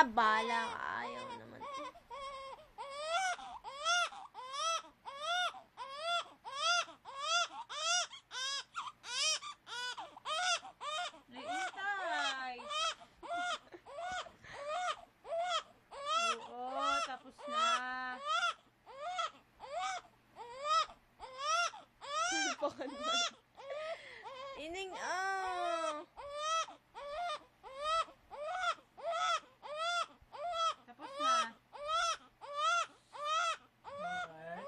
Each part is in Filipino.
Labala ka, ayaw naman. Naintay. Oo, tapos na. Bakit ba? Ining, oh. Tapos na. Bakit?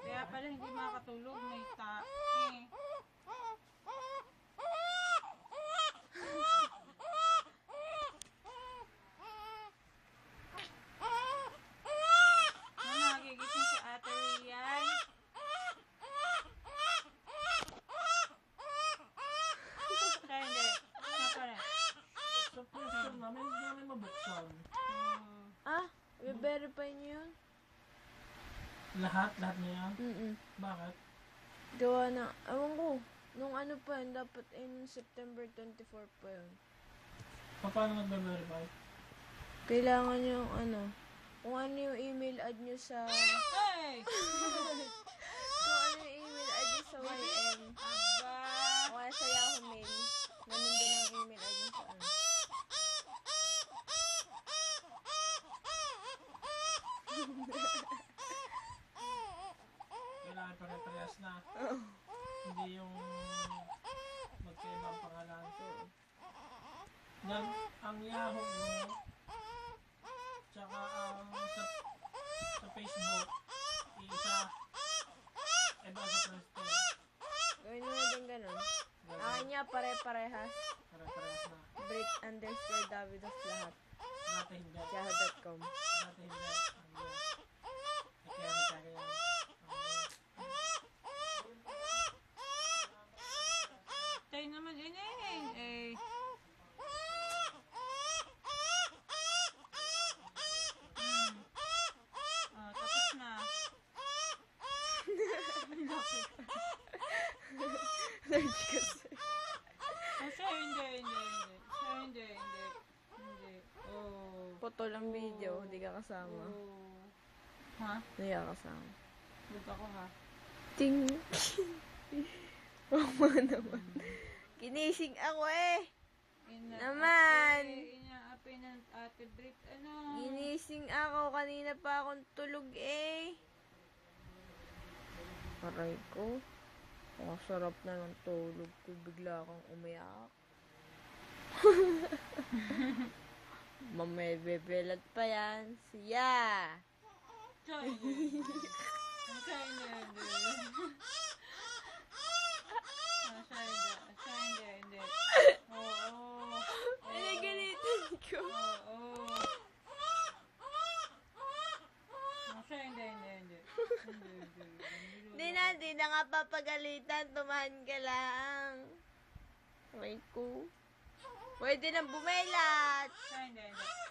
Kaya pala hindi makakatulog. May ta... Eh. Ano, nagigising si Ate Rian? Kaya hindi. Siya pa rin. Sa pwesto namin, mabuksan. Hmm. Ah, i-verify niyo yun? Lahat? Lahat na yan? Mm-mm. Bakit? Gawa na, ewan ko. Nung ano pa yun, dapat in September 24 pa yun. Pa- Paano nagbe-verify? Kailangan yung ano, kung ano yung email ad nyo sa, Hey! kung ano yung email ad nyo sa YM, Aba! o kaya sa Yahoo Mail, na nandun ang email ad nyo sa ano. Kailangan pare-parehas na. Hindi yung magkaiba ang pangalan. Yan, ang Yahoo mo, tsaka ang sa, sa Facebook, isa, iba sa. Gawin mo din ganun. Akin niya pare-parehas. Pare-parehas na. Brit underscore Davidoff lahat. Dati hindi. Yahoo.com. Dati hindi. Ang yun. Eh, kaya nagkagaya. Tayo naman yun eh. Eh. Hmm. Ah, tapos na. Search kasi. Siya hindi, hindi, hindi. Siya hindi, hindi. Hindi. Oh. Lang video, hindi ka kasama. Oh. Ha? Hindi ka kasama. Huwag ako ha. Ting! Mama naman. Kinising ako eh! Ina, Naman. Inaapi ng ate Brit. Ano? Ginising ako. Kanina pa akong tulog eh. Aray ko. Ang sarap na ng tulog ko. Bigla kang umiyak. Mamay bebelat pa yan. Siya! Hindi. Ah, Siya hindi. Siya hindi, hindi. Oo. Pinagalitan ko. Oo. Ah, Siya hindi, hindi, hindi. Hindi, hindi. Hindi na, nga papagalitan. Tumahan ka lang. Aray ko. Pwede nang bumelat. Hindi, hindi.